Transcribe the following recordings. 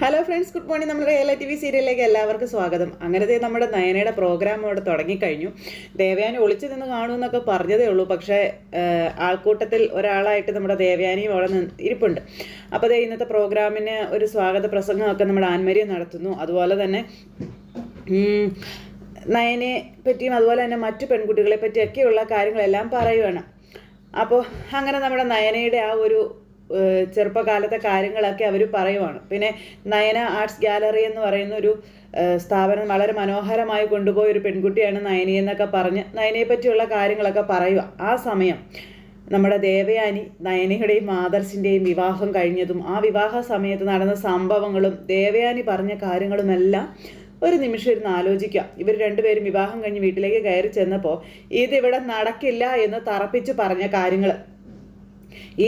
Hello friends good morning നമ്മുടെ real T V സീരിയലിലേക്ക് എല്ലാവർക്കും സ്വാഗതം. അങ്ങനത്തെ നമ്മുടെ നയനയുടെ പ്രോഗ്രാം അവിടെ തുടങ്ങിക്കഴിഞ്ഞു. ദേവയാനി ഒളിച്ചു നിന്ന് കാണുമെന്നൊക്കെ പറഞ്ഞതേ ഉള്ളൂ. പക്ഷേ ആൾക്കൂട്ടത്തിൽ ഒരാളായിട്ട് നമ്മുടെ ദേവയാനിയും അവിടെ നിന്ന് ഇരിപ്പുണ്ട്. അപ്പോൾ ദേ ഇന്നത്തെ പ്രോഗ്രാമിന് ഒരു സ്വാഗത പ്രസംഗമൊക്കെ നമ്മുടെ ആൻമരിയ നടത്തുന്നു. അതുപോലെ തന്നെ നയനെ പറ്റിയും അതുപോലെ തന്നെ മറ്റു പെൺകുട്ടികളെ പറ്റിയൊക്കെയുള്ള കാര്യങ്ങളെല്ലാം പറയുവാണ്. അപ്പോൾ അങ്ങനെ നമ്മുടെ നയനയുടെ ആ ഒരു ചെറുപ്പകാലത്തെ കാര്യങ്ങളൊക്കെ അവർ പറയുവാണ്. പിന്നെ നയന ആർട്സ് ഗാലറി എന്ന് പറയുന്ന ഒരു സ്ഥാപനം വളരെ മനോഹരമായി കൊണ്ടുപോയ ഒരു പെൺകുട്ടിയാണ് നയനി എന്നൊക്കെ പറഞ്ഞ് നയനയെ പറ്റിയുള്ള കാര്യങ്ങളൊക്കെ പറയുക ആ സമയം നമ്മുടെ ദേവയാനി നയനയുടെയും ആദർശിന്റെയും വിവാഹം കഴിഞ്ഞതും ആ വിവാഹ സമയത്ത് നടന്ന സംഭവങ്ങളും ദേവയാനി പറഞ്ഞ കാര്യങ്ങളുമെല്ലാം ഒരു നിമിഷം ഇരുന്ന് ആലോചിക്കാം ഇവർ രണ്ടുപേരും വിവാഹം കഴിഞ്ഞ് വീട്ടിലേക്ക് കയറി ചെന്നപ്പോൾ ഇതിവിടെ നടക്കില്ല എന്ന് തറപ്പിച്ച് പറഞ്ഞ കാര്യങ്ങൾ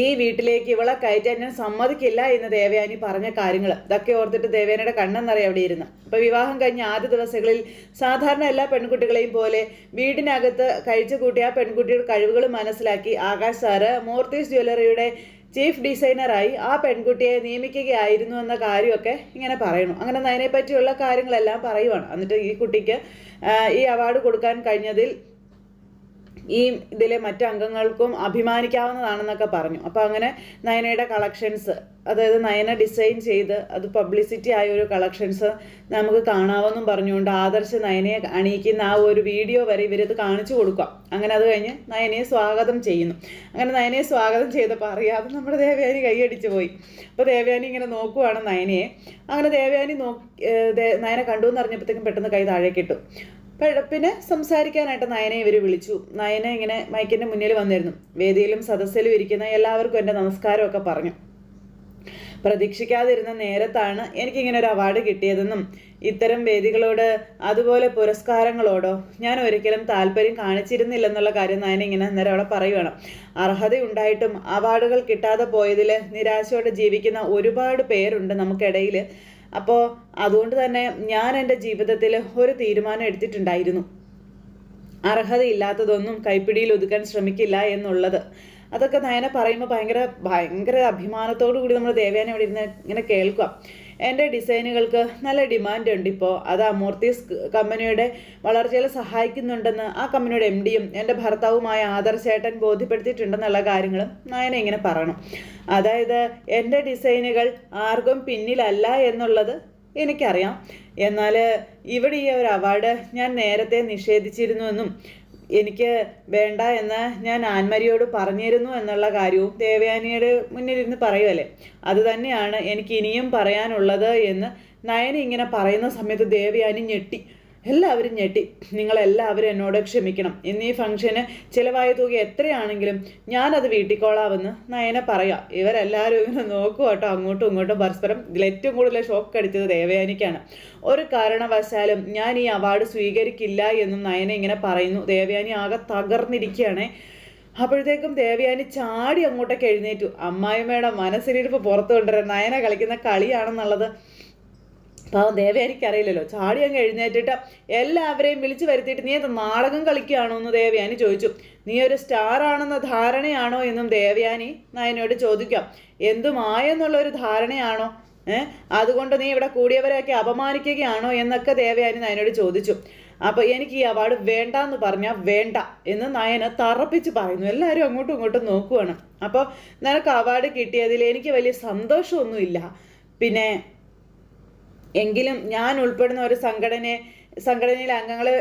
ഈ വീട്ടിലേക്ക് ഇവളെ കയറ്റാൻ ഞാൻ സമ്മതിക്കില്ല എന്ന് ദേവയാനി പറഞ്ഞ കാര്യങ്ങൾ ഇതൊക്കെ ഓർത്തിട്ട് ദേവയാനിയുടെ കണ്ണെന്നറിയാം അവിടെ ഇരുന്ന്. അപ്പൊ വിവാഹം കഴിഞ്ഞ ആദ്യ ദിവസങ്ങളിൽ സാധാരണ എല്ലാ പെൺകുട്ടികളെയും പോലെ വീടിനകത്ത് കഴിച്ചു കൂട്ടിയ ആ പെൺകുട്ടിയുടെ കഴിവുകൾ മനസ്സിലാക്കി ആകാശ് സാറ് മൂർത്തീസ് ജ്വല്ലറിയുടെ ചീഫ് ഡിസൈനറായി ആ പെൺകുട്ടിയെ നിയമിക്കുകയായിരുന്നു എന്ന കാര്യമൊക്കെ ഇങ്ങനെ പറയുന്നു. അങ്ങനെ അതിനെപ്പറ്റിയുള്ള കാര്യങ്ങളെല്ലാം പറയുവാണ്. എന്നിട്ട് ഈ കുട്ടിക്ക് ഈ അവാർഡ് കൊടുക്കാൻ കഴിഞ്ഞതിൽ ഈ ഇതിലെ മറ്റു അംഗങ്ങൾക്കും അഭിമാനിക്കാവുന്നതാണെന്നൊക്കെ പറഞ്ഞു. അപ്പോൾ അങ്ങനെ നയനയുടെ കളക്ഷൻസ് അതായത് നയന ഡിസൈൻ ചെയ്ത് അത് പബ്ലിസിറ്റി ആയ ഒരു കളക്ഷൻസ് നമുക്ക് കാണാമെന്നും പറഞ്ഞുകൊണ്ട് ആദർശ് നയനയെ അണിയിക്കുന്ന ആ ഒരു വീഡിയോ വരെ ഇവരിത് കാണിച്ചു കൊടുക്കാം അങ്ങനെ അത് കഴിഞ്ഞ് നയനയെ സ്വാഗതം ചെയ്യുന്നു. അങ്ങനെ നയനയെ സ്വാഗതം ചെയ്തപ്പോൾ അറിയാതെ നമ്മുടെ ദേവയാനി കൈയടിച്ചു പോയി. അപ്പോൾ ദേവയാനി ഇങ്ങനെ നോക്കുവാണ് നയനയെ. അങ്ങനെ ദേവയാനി നോക്കി നയനെ കണ്ടു എന്ന് അറിഞ്ഞപ്പോഴത്തേക്കും പെട്ടെന്ന് കൈ താഴേക്കിട്ടു. പിന്നെ സംസാരിക്കാനായിട്ട് നയനെ ഇവർ വിളിച്ചു. നയന ഇങ്ങനെ മൈക്കിന്റെ മുന്നിൽ വന്നിരുന്നു. വേദിയിലും സദസ്സിലും ഇരിക്കുന്ന എല്ലാവർക്കും എന്റെ നമസ്കാരമൊക്കെ പറഞ്ഞു. പ്രതീക്ഷിക്കാതിരുന്ന നേരത്താണ് എനിക്കിങ്ങനെ ഒരു അവാർഡ് കിട്ടിയതെന്നും ഇത്തരം വേദികളോട് അതുപോലെ പുരസ്കാരങ്ങളോടോ ഞാൻ ഒരിക്കലും താല്പര്യം കാണിച്ചിരുന്നില്ലെന്നുള്ള കാര്യം നയന ഇങ്ങനെ അന്നേരം അവിടെ പറയുകയാണ് അർഹതയുണ്ടായിട്ടും അവാർഡുകൾ കിട്ടാതെ പോയതിൽ നിരാശയോടെ ജീവിക്കുന്ന ഒരുപാട് പേരുണ്ട് നമുക്കിടയിൽ അപ്പോൾ അതുകൊണ്ട് തന്നെ ഞാൻ എന്റെ ജീവിതത്തിൽ ഒരു തീരുമാനം എടുത്തിട്ടുണ്ടായിരുന്നു. അർഹതയില്ലാത്തതൊന്നും കൈപ്പിടിയിൽ ഒതുക്കാൻ ശ്രമിക്കില്ല എന്നുള്ളത്. അതൊക്കെ നയന പറയുമ്പോൾ ഭയങ്കര ഭയങ്കര അഭിമാനത്തോടു കൂടി നമ്മൾ ദേവയാനെ അവിടെ ഇരുന്ന് ഇങ്ങനെ കേൾക്കുക. എന്റെ ഡിസൈനുകൾക്ക് നല്ല ഡിമാൻഡ് ഉണ്ട് ഇപ്പോൾ. അത് അമൂർത്തീസ് കമ്പനിയുടെ വളർച്ചയിൽ സഹായിക്കുന്നുണ്ടെന്ന് ആ കമ്പനിയുടെ എം ഡിയും എന്റെ ഭർത്താവുമായ ആദർശേട്ടൻ ബോധ്യപ്പെടുത്തിയിട്ടുണ്ടെന്നുള്ള കാര്യങ്ങളും നയന ഇങ്ങനെ പറയണം. അതായത് എന്റെ ഡിസൈനുകൾ ആർക്കും പിന്നിലല്ല എന്നുള്ളത് എനിക്കറിയാം. എന്നാൽ ഇവിടെ ഈ ഒരു അവാർഡ് ഞാൻ നേരത്തെ നിഷേധിച്ചിരുന്നുവെന്നും എനിക്ക് വേണ്ട എന്ന് ഞാൻ ആൻമരിയോട് പറഞ്ഞിരുന്നു എന്നുള്ള കാര്യവും ദേവയാനിയുടെ മുന്നിലിരുന്ന് പറയുമല്ലേ അത് തന്നെയാണ് എനിക്ക് ഇനിയും പറയാനുള്ളത് എന്ന് നയന ഇങ്ങനെ പറയുന്ന സമയത്ത് ദേവയാനി ഞെട്ടി. എല്ലാവരും ഞെട്ടി. നിങ്ങളെല്ലാവരും എന്നോട് ക്ഷമിക്കണം. ഇന്ന് ഫംഗ്ഷന് ചിലവായ തുക എത്രയാണെങ്കിലും ഞാനത് വീട്ടിക്കോളാമെന്ന് നയന പറയാം. ഇവരെല്ലാവരും ഇങ്ങനെ നോക്കുക കേട്ടോ. അങ്ങോട്ടും ഇങ്ങോട്ടും പരസ്പരം ഏറ്റവും കൂടുതൽ ഷോക്ക് അടിച്ചത് ദേവയാനിക്കാണ്. ഒരു കാരണവശാലും ഞാൻ ഈ അവാർഡ് സ്വീകരിക്കില്ല എന്നും നയന ഇങ്ങനെ പറയുന്നു. ദേവയാനി ആകെ തകർന്നിരിക്കുകയാണ്. അപ്പോഴത്തേക്കും ദേവയാനി ചാടി അങ്ങോട്ടേക്ക് എഴുന്നേറ്റു. അമ്മായിമ്മയുടെ മനസ്സിലിരിപ്പ് പുറത്തു കൊണ്ടുവരാൻ നയന കളിക്കുന്ന കളിയാണെന്നുള്ളത് പാവം ദേവേ എനിക്കറിയില്ലല്ലോ. ചാടി അങ്ങ് എഴുന്നേറ്റിട്ട് എല്ലാവരെയും വിളിച്ചു വരുത്തിയിട്ട് നീ എന്താ നാടകം കളിക്കുകയാണോ എന്ന് ദേവയാനി ചോദിച്ചു. നീ ഒരു സ്റ്റാർ ആണെന്ന ധാരണയാണോ എന്നും ദേവയാനി നയനോട് ചോദിക്കാം. എന്തുമായെന്നുള്ള ഒരു ധാരണയാണോ? ഏഹ് അതുകൊണ്ട് നീ ഇവിടെ കൂടിയവരെയൊക്കെ അപമാനിക്കുകയാണോ എന്നൊക്കെ ദേവയാനി നയനോട് ചോദിച്ചു. അപ്പോൾ എനിക്ക് ഈ അവാർഡ് വേണ്ട എന്ന് പറഞ്ഞാൽ വേണ്ട എന്ന് നയന തറപ്പിച്ച് പറയുന്നു. എല്ലാവരും അങ്ങോട്ടും ഇങ്ങോട്ടും നോക്കുവാണ്. അപ്പോൾ നിനക്ക് അവാർഡ് കിട്ടിയതിൽ എനിക്ക് വലിയ സന്തോഷമൊന്നുമില്ല. പിന്നെ എങ്കിലും ഞാൻ ഉൾപ്പെടുന്ന ഒരു സംഘടനയെ സംഘടനയിലെ അംഗങ്ങളെ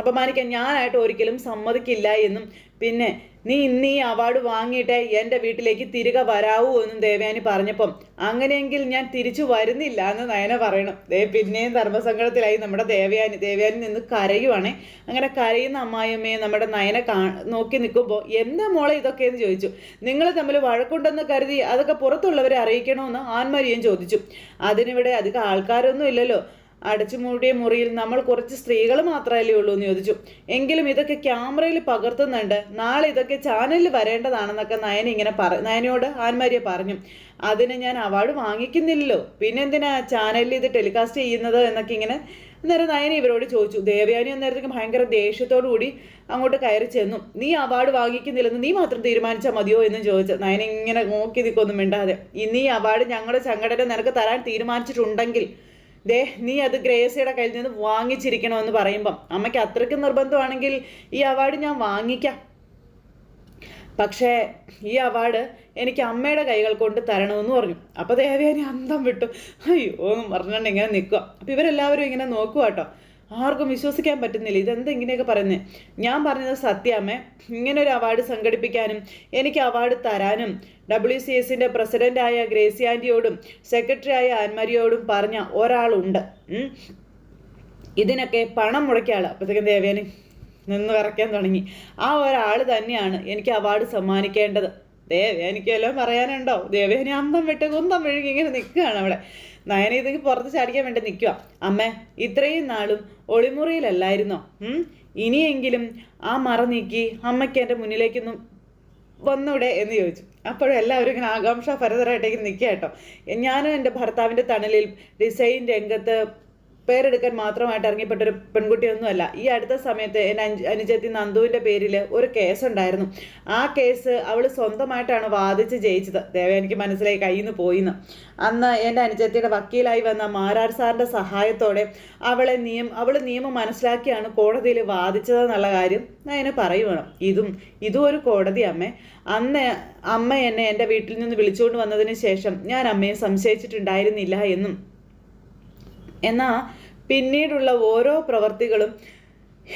അപമാനിക്കാൻ ഞാനായിട്ട് ഒരിക്കലും സമ്മതിക്കില്ല എന്നും പിന്നെ നീ ഇന്ന് ഈ അവാർഡ് വാങ്ങിയിട്ട് എന്റെ വീട്ടിലേക്ക് തിരികെ വരാവൂ എന്നും ദേവയാനി പറഞ്ഞപ്പം അങ്ങനെയെങ്കിൽ ഞാൻ തിരിച്ചു വരുന്നില്ല എന്ന് നയന പറയണം. ദേ പിന്നെയും ധർമ്മസങ്കടത്തിലായി നമ്മുടെ ദേവയാനി ദേവയാനി നിന്ന് കരയുവാണേ. അങ്ങനെ കരയുന്ന അമ്മായിയമ്മയെ നമ്മുടെ നയന കാ നോക്കി നിൽക്കുമ്പോൾ എന്താ മോളെ ഇതൊക്കെ എന്ന് ചോദിച്ചു. നിങ്ങൾ തമ്മിൽ വഴക്കുണ്ടെന്ന് കരുതി അതൊക്കെ പുറത്തുള്ളവരെ അറിയിക്കണമെന്ന് ആൻമരിയും ചോദിച്ചു. അതിനിവിടെ അധികം ആൾക്കാരൊന്നും ഇല്ലല്ലോ. അടച്ചുമൂടിയ മുറിയിൽ നമ്മൾ കുറച്ച് സ്ത്രീകൾ മാത്രമല്ലേ ഉള്ളൂ എന്ന് ചോദിച്ചു. എങ്കിലും ഇതൊക്കെ ക്യാമറയിൽ പകർത്തുന്നുണ്ട്. നാളെ ഇതൊക്കെ ചാനലിൽ വരേണ്ടതാണെന്നൊക്കെ നയന ഇങ്ങനെ പറ നയനയോട് ആൻമാരിയെ പറഞ്ഞു. അതിന് ഞാൻ അവാർഡ് വാങ്ങിക്കുന്നില്ലല്ലോ. പിന്നെന്തിനാ ചാനലിൽ ഇത് ടെലികാസ്റ്റ് ചെയ്യുന്നത് എന്നൊക്കെ ഇങ്ങനെ അന്നേരം നയന ഇവരോട് ചോദിച്ചു. ദേവയാനി അന്നേരത്തേക്ക് ഭയങ്കര ദേഷ്യത്തോടു കൂടി അങ്ങോട്ട് കയറി ചെന്നു. നീ അവാർഡ് വാങ്ങിക്കുന്നില്ലെന്ന് നീ മാത്രം തീരുമാനിച്ചാൽ മതിയോ? എന്നും ചോദിച്ചു. നയന ഇങ്ങനെ നോക്കി നിൽക്കൊന്നും മിണ്ടാതെ. ഇനി അവാർഡ് ഞങ്ങളുടെ സംഘടന നിനക്ക് തരാൻ തീരുമാനിച്ചിട്ടുണ്ടെങ്കിൽ ദേ നീ അത് ഗ്രേസിയുടെ കയ്യിൽ നിന്ന് വാങ്ങിച്ചിരിക്കണമെന്ന് പറയുമ്പം അമ്മയ്ക്ക് അത്രയ്ക്ക് നിർബന്ധമാണെങ്കിൽ ഈ അവാർഡ് ഞാൻ വാങ്ങിക്കാം. പക്ഷേ ഈ അവാർഡ് എനിക്ക് അമ്മയുടെ കൈകൾ കൊണ്ട് തരണമെന്ന് പറഞ്ഞു. അപ്പോൾ ദേവയാനി അന്തം വിട്ടു. അയ്യോ പറഞ്ഞുകൊണ്ട് ഇങ്ങനെ നിൽക്കുക. അപ്പോൾ ഇവരെല്ലാവരും ഇങ്ങനെ നോക്കുക കേട്ടോ ആർക്കും വിശ്വസിക്കാൻ പറ്റുന്നില്ല. ഇതെന്താ ഇങ്ങനെയൊക്കെ പറയുന്നത് ഞാൻ പറഞ്ഞത് ഇങ്ങനെ ഒരു അവാർഡ് സംഘടിപ്പിക്കാനും എനിക്ക് അവാർഡ് തരാനും ഡബ്ല്യു സി എസിന്റെ പ്രസിഡന്റായ ഗ്രേസി ആന്റിയോടും സെക്രട്ടറിയായ ആൻമരിയോടും പറഞ്ഞ ഒരാളുണ്ട്. ഇതിനൊക്കെ പണം മുടക്കിയ ആൾ അപ്പോഴത്തേക്കും ദേവേന് നിന്ന് വിറയ്ക്കാൻ തുടങ്ങി. ആ ഒരാൾ തന്നെയാണ് എനിക്ക് അവാർഡ് സമ്മാനിക്കേണ്ടത്. ദേവ എനിക്കെല്ലാം പറയാനുണ്ടോ? ദേവേനി അന്തം വിട്ട് കുന്തം വിഴുങ്ങി ഇങ്ങനെ നിൽക്കുകയാണ് അവിടെ. നയന ഇത് പുറത്ത് ചാടിക്കാൻ വേണ്ടി നിൽക്കുക അമ്മ ഇത്രയും നാളും ഒളിമുറിയിലല്ലായിരുന്നോ? ഇനിയെങ്കിലും ആ മറ നീക്കി അമ്മയ്ക്ക് എന്റെ മുന്നിലേക്കൊന്ന് വന്നൂടെ എന്ന് ചോദിച്ചു. അപ്പോഴും എല്ലാവരും ഇങ്ങനെ ആകാംക്ഷ ഭരതരായിട്ട് ഇങ്ങനെ നിൽക്കുക കേട്ടോ. ഞാനും എന്റെ ഭർത്താവിന്റെ തണലിൽ ഡിസൈൻ രംഗത്ത് പേരെടുക്കാൻ മാത്രമായിട്ട് ഇറങ്ങിപ്പെട്ട ഒരു പെൺകുട്ടിയൊന്നുമല്ല. ഈ അടുത്ത സമയത്ത് എന്റെ അനു അനുജത്തി നന്ദുവിന്റെ പേരിൽ ഒരു കേസ് ഉണ്ടായിരുന്നു ആ കേസ് അവൾ സ്വന്തമായിട്ടാണ് വാദിച്ച് ജയിച്ചത്. ദേവ എനിക്ക് മനസ്സിലായി കയ്യിൽ നിന്ന് പോയിന്ന്. അന്ന് എന്റെ അനുജത്തിയുടെ വക്കീലായി വന്ന മാരാർ സാറിന്റെ സഹായത്തോടെ അവളെ നിയം അവൾ നിയമം മനസ്സിലാക്കിയാണ് കോടതിയിൽ വാദിച്ചതെന്നുള്ള കാര്യം ഞാൻ എന്നെ പറയുവാണ്. ഇതും ഇതും ഒരു കോടതി അമ്മേ. അന്ന് അമ്മ എന്നെ എന്റെ വീട്ടിൽ നിന്ന് വിളിച്ചുകൊണ്ട് വന്നതിന് ശേഷം ഞാൻ അമ്മയെ സംശയിച്ചിട്ടുണ്ടായിരുന്നില്ല എന്നും എന്നാൽ പിന്നീടുള്ള ഓരോ പ്രവർത്തികളും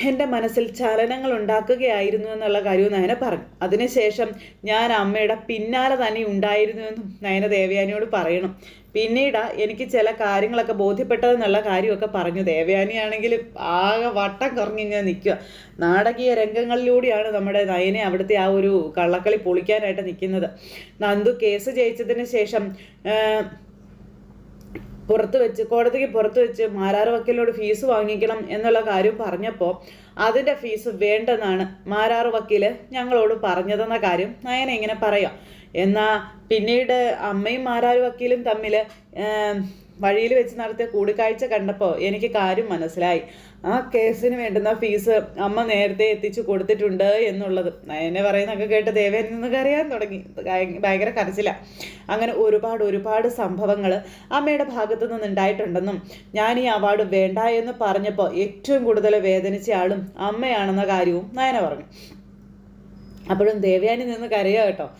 എന്റെ മനസ്സിൽ ചലനങ്ങൾ ഉണ്ടാക്കുകയായിരുന്നു എന്നുള്ള കാര്യവും നയന പറഞ്ഞു. അതിനുശേഷം ഞാൻ അമ്മയുടെ പിന്നാലെ തന്നെ ഉണ്ടായിരുന്നു എന്നും നയന ദേവയാനിയോട് പറയണം. പിന്നീട് എനിക്ക് ചില കാര്യങ്ങളൊക്കെ ബോധ്യപ്പെട്ടതെന്നുള്ള കാര്യമൊക്കെ പറഞ്ഞു. ദേവയാനിയാണെങ്കിൽ ആകെ വട്ടം കുറഞ്ഞിങ്ങനെ നിൽക്കുക. നാടകീയ രംഗങ്ങളിലൂടെയാണ് നമ്മുടെ നയനെ അവിടുത്തെ ആ ഒരു കള്ളക്കളി പൊളിക്കാനായിട്ട് നിൽക്കുന്നത്. നന്ദു കേസ് ജയിച്ചതിന് ശേഷം പുറത്ത് വെച്ച് കോടതിക്ക് പുറത്ത് വെച്ച് മാരാർ വക്കീലിനോട് ഫീസ് വാങ്ങിക്കണം എന്നുള്ള കാര്യം പറഞ്ഞപ്പോൾ അതിന്റെ ഫീസ് വേണ്ടെന്നാണ് മാരാർ വക്കീൽ ഞങ്ങളോട് പറഞ്ഞതെന്ന കാര്യം നയന ഇങ്ങനെ പറയാം. എന്നാൽ പിന്നീട് അമ്മയും മാരാറ് വക്കീലും തമ്മിൽ വഴിയിൽ വെച്ച് നടത്തിയ കൂടിക്കാഴ്ച കണ്ടപ്പോൾ എനിക്ക് കാര്യം മനസ്സിലായി. ആ കേസിന് വേണ്ടുന്ന ഫീസ് അമ്മ നേരത്തെ എത്തിച്ചു കൊടുത്തിട്ടുണ്ട് എന്നുള്ളത്. എന്നെ പറയുന്നൊക്കെ കേട്ട് ദേവേൻ നിന്ന് കരയാൻ തുടങ്ങി. ഭയ- ഭയങ്കര കരച്ചില്ല അങ്ങനെ ഒരുപാട് ഒരുപാട് സംഭവങ്ങൾ അമ്മയുടെ ഭാഗത്തു നിന്നുണ്ടായിട്ടുണ്ടെന്നും ഞാൻ ഈ അവാർഡ് വേണ്ട എന്ന് പറഞ്ഞപ്പോൾ ഏറ്റവും കൂടുതൽ വേദനിച്ച ആളും അമ്മയാണെന്ന കാര്യവും നയന പറഞ്ഞു. അപ്പോഴും ദേവയാനി നിന്ന് കരയുക കേട്ടോ.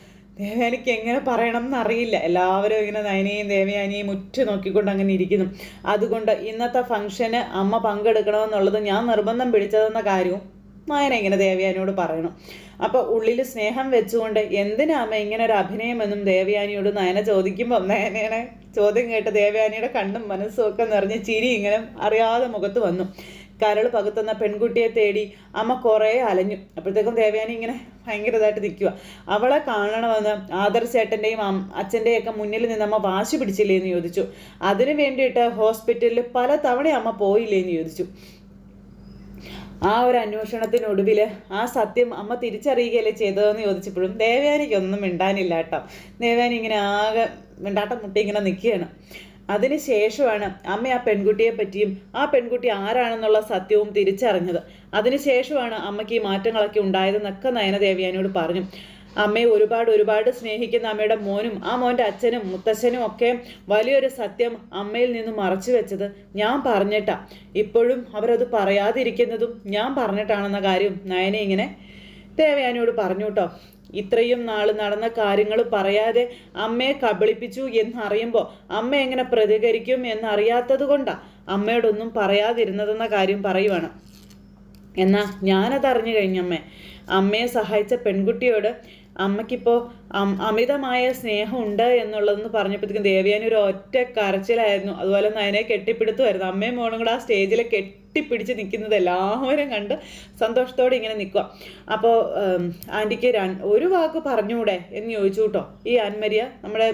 ദേവയാനിക്ക് എങ്ങനെ പറയണം എന്നറിയില്ല എല്ലാവരും ഇങ്ങനെ നയനയും ദേവയാനിയും ഉറ്റു നോക്കിക്കൊണ്ട് അങ്ങനെ ഇരിക്കുന്നു. അതുകൊണ്ട് ഇന്നത്തെ ഫംഗ്ഷന് അമ്മ പങ്കെടുക്കണമെന്നുള്ളത് ഞാൻ നിർബന്ധം പിടിച്ചതെന്ന കാര്യവും നയന ഇങ്ങനെ ദേവയാനിയോട് പറയണം. അപ്പോൾ ഉള്ളിൽ സ്നേഹം വെച്ചുകൊണ്ട് എന്തിനാ അമ്മ ഇങ്ങനെ ഒരു അഭിനയമെന്നും ദേവയാനിയോട് നയന ചോദിക്കുമ്പോൾ നയനയുടെ ചോദ്യം കേട്ട് ദേവയാനിയുടെ കണ്ണും മനസ്സും ഒക്കെ നിറഞ്ഞ് ചിരി ഇങ്ങനെ അറിയാതെ മുഖത്ത് വന്നു. കരൾ പകുത്തുന്ന പെൺകുട്ടിയെ തേടി അമ്മ കുറേ അലഞ്ഞു. അപ്പോഴത്തേക്കും ദേവയാനി ഇങ്ങനെ ഭയങ്കരതായിട്ട് നിൽക്കുക അവളെ കാണണമെന്ന് ആദർശേട്ടന്റെയും അച്ഛന്റെയും ഒക്കെ മുന്നിൽ നിന്ന് അമ്മ വാശി പിടിച്ചില്ലേ എന്ന് ചോദിച്ചു. അതിനു വേണ്ടിയിട്ട് ഹോസ്പിറ്റലിൽ പല തവണ അമ്മ പോയില്ലേ എന്ന് ചോദിച്ചു. ആ ഒരു അന്വേഷണത്തിനൊടുവിൽ ആ സത്യം അമ്മ തിരിച്ചറിയുകയല്ലേ ചെയ്തതെന്ന് ചോദിച്ചപ്പോഴും ദേവയാനിക്കൊന്നും മിണ്ടാനില്ല കേട്ടോ. ദേവയാനി ഇങ്ങനെ ആകെ മിണ്ടാട്ടം മുട്ടി ഇങ്ങനെ നിൽക്കുകയാണ്. അതിന് ശേഷമാണ് അമ്മ ആ പെൺകുട്ടിയെ പറ്റിയും ആ പെൺകുട്ടി ആരാണെന്നുള്ള സത്യവും തിരിച്ചറിഞ്ഞത്. അതിനുശേഷമാണ് അമ്മയ്ക്ക് ഈ മാറ്റങ്ങളൊക്കെ ഉണ്ടായതെന്നൊക്കെ നയനദേവി എന്നോട് പറഞ്ഞു. അമ്മയെ ഒരുപാട് ഒരുപാട് സ്നേഹിക്കുന്ന അമ്മയുടെ മോനും ആ മോന്റെ അച്ഛനും മുത്തശ്ശനും ഒക്കെ വലിയൊരു സത്യം അമ്മയിൽ നിന്ന് മറച്ചു വെച്ചത് ഞാൻ പറഞ്ഞിട്ടാ. ഇപ്പോഴും അവരത് പറയാതിരിക്കുന്നതും ഞാൻ പറഞ്ഞിട്ടാണെന്ന കാര്യം നയനെ ഇങ്ങനെ ദേവയാനിയോട് പറഞ്ഞു കേട്ടോ ഇത്രയും നാൾ നടന്ന കാര്യങ്ങൾ പറയാതെ അമ്മയെ കബളിപ്പിച്ചു എന്നറിയുമ്പോൾ അമ്മ എങ്ങനെ പ്രതികരിക്കും എന്നറിയാത്തത് കൊണ്ടാണ് അമ്മയോടൊന്നും പറയാതിരുന്നതെന്ന കാര്യം പറയുവാണ്. എന്നാ ഞാനത് അറിഞ്ഞു കഴിഞ്ഞമ്മേ അമ്മയെ സഹായിച്ച പെൺകുട്ടിയോട് അമ്മയ്ക്കിപ്പോൾ അമിതമായ സ്നേഹമുണ്ട് എന്നുള്ളതെന്ന് പറഞ്ഞപ്പോഴത്തേക്കും ദേവയാനി ഒരു ഒറ്റ കരച്ചിലായിരുന്നു. അതുപോലെ നയനെ കെട്ടിപ്പിടുത്തുമായിരുന്നു. അമ്മയും മോളും കൂടെ ആ സ്റ്റേജിൽ കെട്ടിപ്പിടിച്ച് നിൽക്കുന്നത് എല്ലാവരും കണ്ട് സന്തോഷത്തോടെ ഇങ്ങനെ നിൽക്കുക. അപ്പോൾ ആന്റിക്ക് ഒരു വാക്ക് പറഞ്ഞുകൂടെ എന്ന് ചോദിച്ചു കേട്ടോ ഈ ആൻമരിയ നമ്മുടെ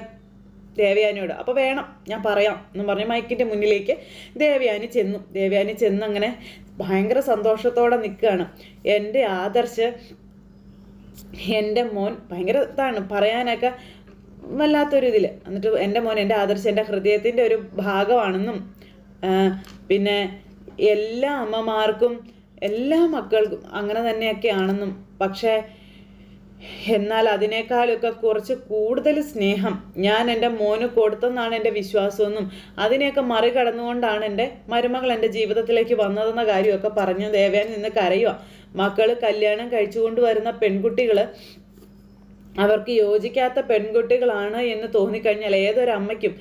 ദേവയാനിയോട്. അപ്പോൾ വേണം ഞാൻ പറയാം എന്ന് പറഞ്ഞ് മൈക്കിന്റെ മുന്നിലേക്ക് ദേവയാനി ചെന്നു. ദേവയാനി ചെന്ന് അങ്ങനെ ഭയങ്കര സന്തോഷത്തോടെ നിൽക്കുകയാണ്. എന്റെ ആദർശ് എന്റെ മോൻ ഭയങ്കര ഇതാണ് പറയാനൊക്കെ വല്ലാത്തൊരു ഇതിൽ എന്നിട്ട് എന്റെ മോൻ എന്റെ ആദർശം എന്റെ ഹൃദയത്തിന്റെ ഒരു ഭാഗമാണെന്നും പിന്നെ എല്ലാ അമ്മമാർക്കും എല്ലാ മക്കൾക്കും അങ്ങനെ തന്നെയൊക്കെ ആണെന്നും പക്ഷേ എന്നാൽ അതിനേക്കാളൊക്കെ കുറച്ച് കൂടുതൽ സ്നേഹം ഞാൻ എന്റെ മോന് കൊടുത്തെന്നാണ് എന്റെ വിശ്വാസമെന്നും അതിനെയൊക്കെ മറികടന്നുകൊണ്ടാണ് എന്റെ മരുമകൾ എന്റെ ജീവിതത്തിലേക്ക് വന്നതെന്ന കാര്യമൊക്കെ പറഞ്ഞു ദേവേൻ നിന്ന് കരയുക മക്കൾ കല്യാണം കഴിച്ചുകൊണ്ട് വരുന്ന പെൺകുട്ടികൾ അവർക്ക് യോജിക്കാത്ത പെൺകുട്ടികളാണ് എന്ന് തോന്നിക്കഴിഞ്ഞാൽ ഏതൊരമ്മയ്ക്കും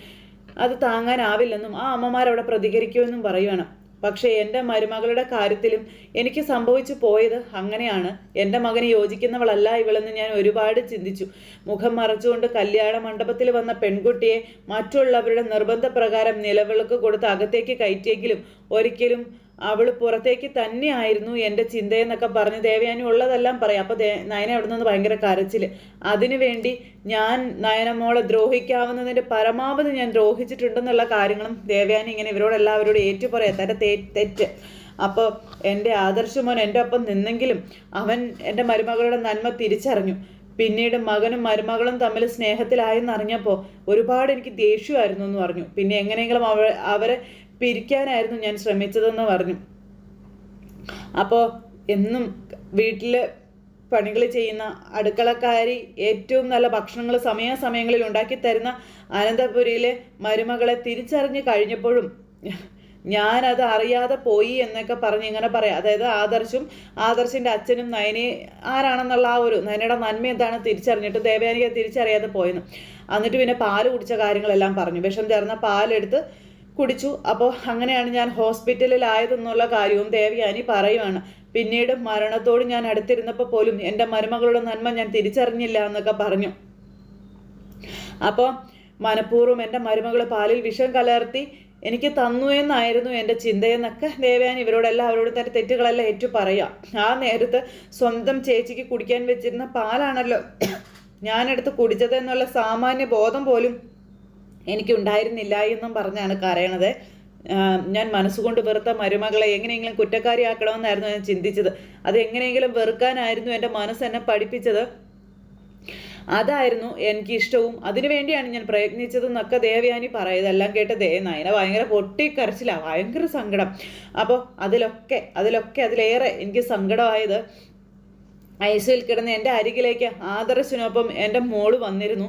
അത് താങ്ങാനാവില്ലെന്നും ആ അമ്മമാരവിടെ പ്രതികരിക്കുമെന്നും പറയുവാണ്. പക്ഷേ എന്റെ മരുമകളുടെ കാര്യത്തിലും എനിക്ക് സംഭവിച്ചു പോയത് അങ്ങനെയാണ്. എന്റെ മകന് യോജിക്കുന്നവളല്ല ഇവളെന്ന് ഞാൻ ഒരുപാട് ചിന്തിച്ചു. മുഖം മറച്ചുകൊണ്ട് കല്യാണ മണ്ഡപത്തിൽ വന്ന പെൺകുട്ടിയെ മറ്റുള്ളവരുടെ നിർബന്ധപ്രകാരം നിലവിളക്ക് കൊടുത്ത് അകത്തേക്ക് കയറ്റിയെങ്കിലും ഒരിക്കലും അവൾ പുറത്തേക്ക് തന്നെയായിരുന്നു എന്റെ ചിന്തയെന്നൊക്കെ പറഞ്ഞ് ദേവയാനി ഉള്ളതെല്ലാം പറയാം. അപ്പോൾ നയന അവിടെ നിന്ന് ഭയങ്കര കരച്ചിൽ അതിനുവേണ്ടി ഞാൻ നയനമോളെ ദ്രോഹിക്കാവുന്നതിന്റെ പരമാവധി ഞാൻ ദ്രോഹിച്ചിട്ടുണ്ടെന്നുള്ള കാര്യങ്ങളും ദേവയാനി ഇങ്ങനെ ഇവരോടെല്ലാവരോടും ഏറ്റു പറയാം തന്റെ തെറ്റ്. അപ്പോൾ എന്റെ ആദർശമോൻ എന്റെ ഒപ്പം നിന്നെങ്കിലും അവൻ എന്റെ മരുമകളുടെ നന്മ തിരിച്ചറിഞ്ഞു. പിന്നീട് മകനും മരുമകളും തമ്മിൽ സ്നേഹത്തിലായെന്ന് അറിഞ്ഞപ്പോൾ ഒരുപാട് എനിക്ക് ദേഷ്യമായിരുന്നു എന്ന് പറഞ്ഞു. പിന്നെ എങ്ങനെയെങ്കിലും അവ അവരെ പിരിക്കാനായിരുന്നു ഞാൻ ശ്രമിച്ചതെന്ന് പറഞ്ഞു. അപ്പോൾ എന്നും വീട്ടിൽ പണികൾ ചെയ്യുന്ന അടുക്കളക്കാരി ഏറ്റവും നല്ല ഭക്ഷണങ്ങൾ സമയാസമയങ്ങളിൽ ഉണ്ടാക്കി തരുന്ന അനന്തപുരിയിലെ മരുമകളെ തിരിച്ചറിഞ്ഞ് കഴിഞ്ഞപ്പോഴും ഞാനത് അറിയാതെ പോയി എന്നൊക്കെ പറഞ്ഞ് ഇങ്ങനെ പറയാം. അതായത് ആദർശും ആദർശിന്റെ അച്ഛനും നയനെ ആരാണെന്നുള്ള ആ ഒരു നയനയുടെ നന്മ എന്താണ് തിരിച്ചറിഞ്ഞിട്ട് ദേവയാനിയെ തിരിച്ചറിയാതെ പോയെന്ന്. എന്നിട്ട് പിന്നെ പാൽ കുടിച്ച കാര്യങ്ങളെല്ലാം പറഞ്ഞു. വിഷം ചേർന്ന പാലെടുത്ത് കുടിച്ചു. അപ്പോൾ അങ്ങനെയാണ് ഞാൻ ഹോസ്പിറ്റലിലായതെന്നുള്ള കാര്യവും ദേവയാനി പറയുവാണ്. പിന്നീട് മരണത്തോട് ഞാൻ അടുത്തിരുന്നപ്പോൾ പോലും എന്റെ മരുമകളുടെ നന്മ ഞാൻ തിരിച്ചറിഞ്ഞില്ല എന്നൊക്കെ പറഞ്ഞു. അപ്പോൾ മനഃപൂർവം എന്റെ മരുമകൾ പാലിൽ വിഷം കലർത്തി എനിക്ക് തന്നു എന്നായിരുന്നു എന്റെ ചിന്തയെന്നൊക്കെ ദേവയാനി ഇവരോടെല്ലാം അവരോട് തന്നെ തെറ്റുകളെല്ലാം ഏറ്റു പറയാം. ആ നേരത്ത് സ്വന്തം ചേച്ചിക്ക് കുടിക്കാൻ വെച്ചിരുന്ന പാലാണല്ലോ ഞാനെടുത്ത് കുടിച്ചത് എന്നുള്ള സാമാന്യ ബോധം പോലും എനിക്കുണ്ടായിരുന്നില്ല എന്നും പറഞ്ഞാണ് കരയണത്. ഞാൻ മനസ്സുകൊണ്ട് വെറുത്ത മരുമകളെ എങ്ങനെയെങ്കിലും കുറ്റക്കാരിയാക്കണമെന്നായിരുന്നു ഞാൻ ചിന്തിച്ചത്. അത് എങ്ങനെയെങ്കിലും വെറുക്കാനായിരുന്നു എന്റെ മനസ്സ് എന്നെ പഠിപ്പിച്ചത്. അതായിരുന്നു എനിക്ക് ഇഷ്ടവും അതിനുവേണ്ടിയാണ് ഞാൻ പ്രയത്നിച്ചതെന്നൊക്കെ ദേവയാനി പറയുന്നതെല്ലാം കേട്ട് ദേ നയന ഭയങ്കര പൊട്ടിക്കരച്ചിലാണ് ഭയങ്കര സങ്കടം. അപ്പോൾ അതിലൊക്കെ അതിലൊക്കെ അതിലേറെ എനിക്ക് സങ്കടമായത് ഐസിയിൽ കിടന്ന് എന്റെ അരികിലേക്ക് ആദർശിനൊപ്പം എന്റെ മോൾ വന്നിരുന്നു.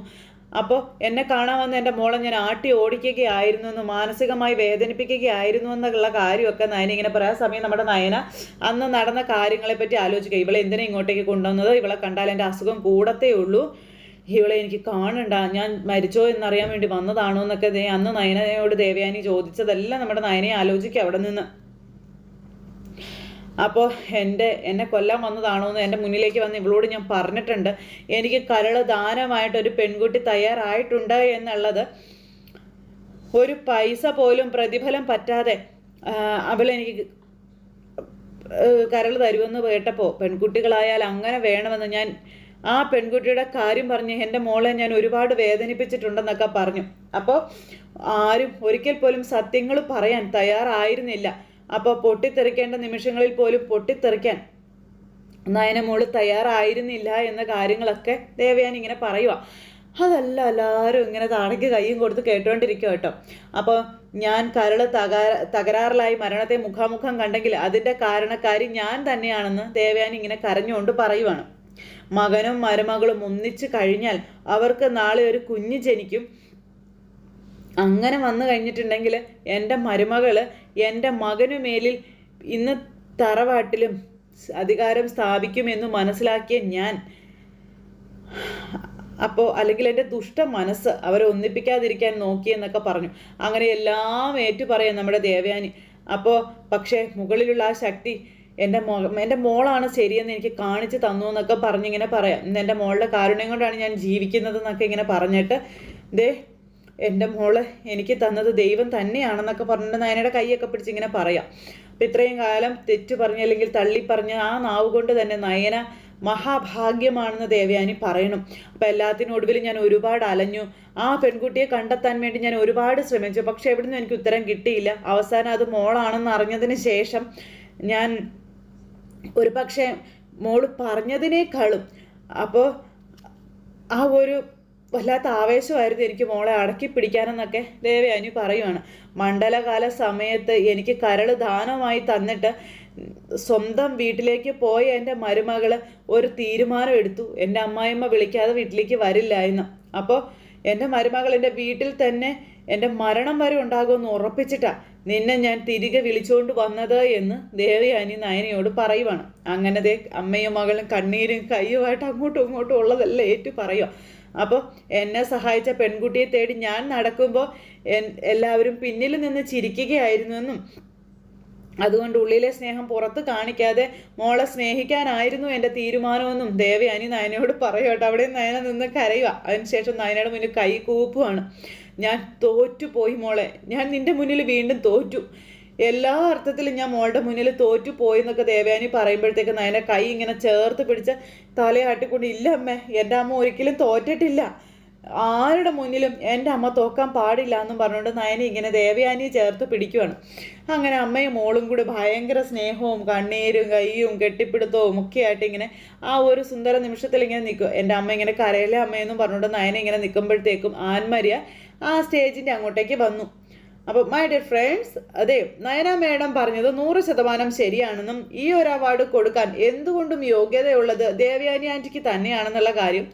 അപ്പോൾ എന്നെ കാണാൻ വന്ന എന്റെ മോളെ ഞാൻ ആട്ടി ഓടിക്കുകയായിരുന്നു എന്ന് മാനസികമായി വേദനിപ്പിക്കുകയായിരുന്നു എന്നുള്ള കാര്യമൊക്കെ നയന ഇങ്ങനെ പറയാൻ സമയം നമ്മുടെ നയന അന്ന് നടന്ന കാര്യങ്ങളെപ്പറ്റി ആലോചിക്കുക. ഇവളെ എന്തിനാ ഇങ്ങോട്ടേക്ക് കൊണ്ടുവന്നത്? ഇവളെ കണ്ടാൽ എന്റെ അസുഖം കൂടത്തേ ഉള്ളൂ. ഇവളെ എനിക്ക് കാണണ്ട. ഞാൻ മരിച്ചോ എന്നറിയാൻ വേണ്ടി വന്നതാണോ എന്നൊക്കെ അന്ന് നയനയോട് ദേവയാനി ചോദിച്ചതെല്ലാം നമ്മുടെ നയനയെ ആലോചിക്കുക അവിടെ നിന്ന്. അപ്പോൾ എന്റെ എന്നെ കൊല്ലാൻ വന്നതാണോ എന്ന് എന്റെ മുന്നിലേക്ക് വന്ന് ഇവളോട് ഞാൻ പറഞ്ഞിട്ടുണ്ട്. എനിക്ക് കരൾ ദാനമായിട്ട് ഒരു പെൺകുട്ടി തയ്യാറായിട്ടുണ്ട് എന്നുള്ളത് ഒരു പൈസ പോലും പ്രതിഫലം പറ്റാതെ അവളെനിക്ക് കരൾ തരുമെന്ന് കേട്ടപ്പോൾ പെൺകുട്ടികളായാൽ അങ്ങനെ വേണമെന്ന് ഞാൻ ആ പെൺകുട്ടിയുടെ കാര്യം പറഞ്ഞ് എന്റെ മോളെ ഞാൻ ഒരുപാട് വേദനിപ്പിച്ചിട്ടുണ്ടെന്നൊക്കെ പറഞ്ഞു. അപ്പോൾ ആരും ഒരിക്കൽ പോലും സത്യങ്ങൾ പറയാൻ തയ്യാറായിരുന്നില്ല. അപ്പോൾ പൊട്ടിത്തെറിക്കേണ്ട നിമിഷങ്ങളിൽ പോലും പൊട്ടിത്തെറിക്കാൻ നയനമോൾ തയ്യാറായിരുന്നില്ല എന്ന കാര്യങ്ങളൊക്കെ ദേവയാൻ ഇങ്ങനെ പറയുക അതല്ല എല്ലാവരും ഇങ്ങനെ താടയ്ക്ക് കൈയും കൊടുത്ത് കേട്ടുകൊണ്ടിരിക്കുക കേട്ടോ. അപ്പോൾ ഞാൻ കരൾ തകാ തകരാറിലായി മരണത്തെ മുഖാമുഖം കണ്ടെങ്കിൽ അതിന്റെ കാരണക്കാരി ഞാൻ തന്നെയാണെന്ന് ദേവയാൻ ഇങ്ങനെ കരഞ്ഞുകൊണ്ട് പറയുവാണ്. മകനും മരുമകളും ഒന്നിച്ചു കഴിഞ്ഞാൽ അവർക്ക് നാളെ ഒരു കുഞ്ഞ് ജനിക്കും. അങ്ങനെ വന്നു കഴിഞ്ഞിട്ടുണ്ടെങ്കിൽ എന്റെ മരുമകൾ എന്റെ മകനു മേലിൽ ഇന്ന് തറവാട്ടിലും അധികാരം സ്ഥാപിക്കുമെന്ന് മനസ്സിലാക്കിയ ഞാൻ അപ്പോൾ അല്ലെങ്കിൽ എന്റെ ദുഷ്ട മനസ്സ് അവരെ ഒന്നിപ്പിക്കാതിരിക്കാൻ നോക്കിയെന്നൊക്കെ പറഞ്ഞു. അങ്ങനെ എല്ലാം ഏറ്റു പറയാം നമ്മുടെ ദേവയാനി. അപ്പോൾ പക്ഷേ മുകളിലുള്ള ആ ശക്തി എന്റെ മോ എന്റെ മോളാണ് ശരിയെന്ന് എനിക്ക് കാണിച്ചു തന്നു എന്നൊക്കെ പറഞ്ഞിങ്ങനെ പറയാം. ഇന്ന് എന്റെ മോളുടെ കാരുണ്യം കൊണ്ടാണ് ഞാൻ ജീവിക്കുന്നത് എന്നൊക്കെ ഇങ്ങനെ പറഞ്ഞിട്ട് ദേ എന്റെ മോൾ എനിക്ക് തന്നത് ദൈവം തന്നെയാണെന്നൊക്കെ പറഞ്ഞിട്ട് നയനയുടെ കൈയൊക്കെ പിടിച്ച് ഇങ്ങനെ പറയാം. അപ്പം ഇത്രയും കാലം തെറ്റു പറഞ്ഞ അല്ലെങ്കിൽ തള്ളി പറഞ്ഞ ആ നാവ് കൊണ്ട് തന്നെ നയന മഹാഭാഗ്യമാണെന്ന് ദേവയാനി പറയണം. അപ്പം എല്ലാത്തിനും ഒടുവിൽ ഞാൻ ഒരുപാട് അലഞ്ഞു. ആ പെൺകുട്ടിയെ കണ്ടെത്താൻ വേണ്ടി ഞാൻ ഒരുപാട് ശ്രമിച്ചു. പക്ഷെ നിന്നും എനിക്ക് ഉത്തരം കിട്ടിയില്ല. അവസാനം അത് മോളാണെന്ന് അറിഞ്ഞതിന് ശേഷം ഞാൻ ഒരു പക്ഷേ മോൾ പറഞ്ഞതിനേക്കാളും അപ്പോൾ ആ ഒരു വല്ലാത്ത ആവേശമായിരുന്നു എനിക്ക് മോളെ അടക്കി പിടിക്കാനെന്നൊക്കെ ദേവയാനി പറയുവാണ്. മണ്ഡലകാല സമയത്ത് എനിക്ക് കരൾ ദാനമായി തന്നിട്ട് സ്വന്തം വീട്ടിലേക്ക് പോയ എന്റെ മരുമകൾ ഒരു തീരുമാനം എടുത്തു. എന്റെ അമ്മായിമ്മ വിളിക്കാതെ വീട്ടിലേക്ക് വരില്ല എന്ന് അപ്പോൾ എന്റെ മരുമകൾ എന്റെ വീട്ടിൽ തന്നെ എന്റെ മരണം വരെ ഉണ്ടാകുമെന്ന് ഉറപ്പിച്ചിട്ടാ നിന്നെ ഞാൻ തിരികെ വിളിച്ചുകൊണ്ട് വന്നത് എന്ന് ദേവയാനി നയനയോട് പറയുവാണ്. അങ്ങനെ അമ്മയും മകളും കണ്ണീരും കയ്യുമായിട്ട് അങ്ങോട്ടും ഇങ്ങോട്ടും ഉള്ളതല്ലേ ഏറ്റു പറയുക അപ്പോൾ എന്നെ സഹായിച്ച പെൺകുട്ടിയെ തേടി ഞാൻ നടക്കുമ്പോൾ എല്ലാവരും പിന്നിൽ നിന്ന് ചിരിക്കുകയായിരുന്നു എന്നും അതുകൊണ്ട് ഉള്ളിലെ സ്നേഹം പുറത്ത് കാണിക്കാതെ മോളെ സ്നേഹിക്കാനായിരുന്നു എന്റെ തീരുമാനമെന്നും ദേവയാനി നയനയോട് പറയോട്ടെ അവിടെ നയന നിന്ന് കരയുക അതിനുശേഷം നയനയുടെ മുന്നിൽ കൈ കൂപ്പുവാണ്. ഞാൻ തോറ്റുപോയി മോളെ. ഞാൻ നിന്റെ മുന്നിൽ വീണ്ടും തോറ്റു. എല്ലാ അർത്ഥത്തിലും ഞാൻ മോളുടെ മുന്നിൽ തോറ്റു പോയി എന്നൊക്കെ ദേവയാനി പറയുമ്പോഴത്തേക്ക് നയനെ കൈ ഇങ്ങനെ ചേർത്ത് പിടിച്ച് തലയാട്ടിക്കൊണ്ട് ഇല്ല അമ്മ എന്റെ അമ്മ ഒരിക്കലും തോറ്റിട്ടില്ല. ആരുടെ മുന്നിലും എന്റെ അമ്മ തോക്കാൻ പാടില്ല എന്നും പറഞ്ഞുകൊണ്ട് നയനി ഇങ്ങനെ ദേവയാനിയെ ചേർത്ത് പിടിക്കുവാണ്. അങ്ങനെ അമ്മയും മോളും കൂടി ഭയങ്കര സ്നേഹവും കണ്ണീരും കയ്യും കെട്ടിപ്പിടുത്തവും ഒക്കെ ആയിട്ട് ഇങ്ങനെ ആ ഒരു സുന്ദര നിമിഷത്തിൽ ഇങ്ങനെ നിൽക്കും. എന്റെ അമ്മ ഇങ്ങനെ കരയിലെ അമ്മയെന്നും പറഞ്ഞുകൊണ്ട് നയന ഇങ്ങനെ നിൽക്കുമ്പോഴത്തേക്കും ആൻമരിയ ആ സ്റ്റേജിന്റെ അങ്ങോട്ടേക്ക് വന്നു. അപ്പോൾ മൈ ഡിയർ ഫ്രണ്ട്സ് അതെ നയന മേഡം പറഞ്ഞത് നൂറ് ശതമാനം ശരിയാണെന്നും ഈ ഒരു അവാർഡ് കൊടുക്കാൻ എന്തുകൊണ്ടും യോഗ്യതയുള്ളത് ദേവയാനി ആന്റിക്ക് തന്നെയാണെന്നുള്ള കാര്യം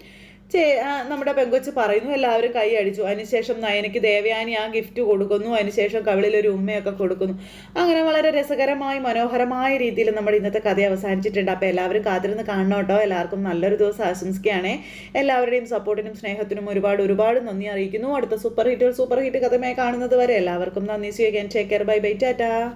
നമ്മുടെ പെങ്കൊച്ച് പറയുന്നു എല്ലാവരും കൈ അടിച്ചു. അതിനുശേഷം നയനയ്ക്ക് ദേവയാനി ആ ഗിഫ്റ്റ് കൊടുക്കുന്നു. അതിനുശേഷം കവിളിലൊരു ഉമ്മയൊക്കെ കൊടുക്കുന്നു. അങ്ങനെ വളരെ രസകരമായി മനോഹരമായ രീതിയിൽ നമ്മുടെ ഇന്നത്തെ കഥ അവസാനിച്ചിട്ടുണ്ട്. അപ്പോൾ എല്ലാവരും കാത്തിരുന്ന് കാണണം കേട്ടോ. എല്ലാവർക്കും നല്ലൊരു ദിവസം ആശംസിക്കുകയാണേ. എല്ലാവരുടെയും സപ്പോർട്ടിനും സ്നേഹത്തിനും ഒരുപാട് ഒരുപാട് നന്ദി അറിയിക്കുന്നു. അടുത്ത സൂപ്പർ ഹിറ്റുകൾ സൂപ്പർ ഹിറ്റ് കഥമായി കാണുന്നത് വരെ എല്ലാവർക്കും നന്ദി. സ്വീകരിക്കാൻ take care bye bye tata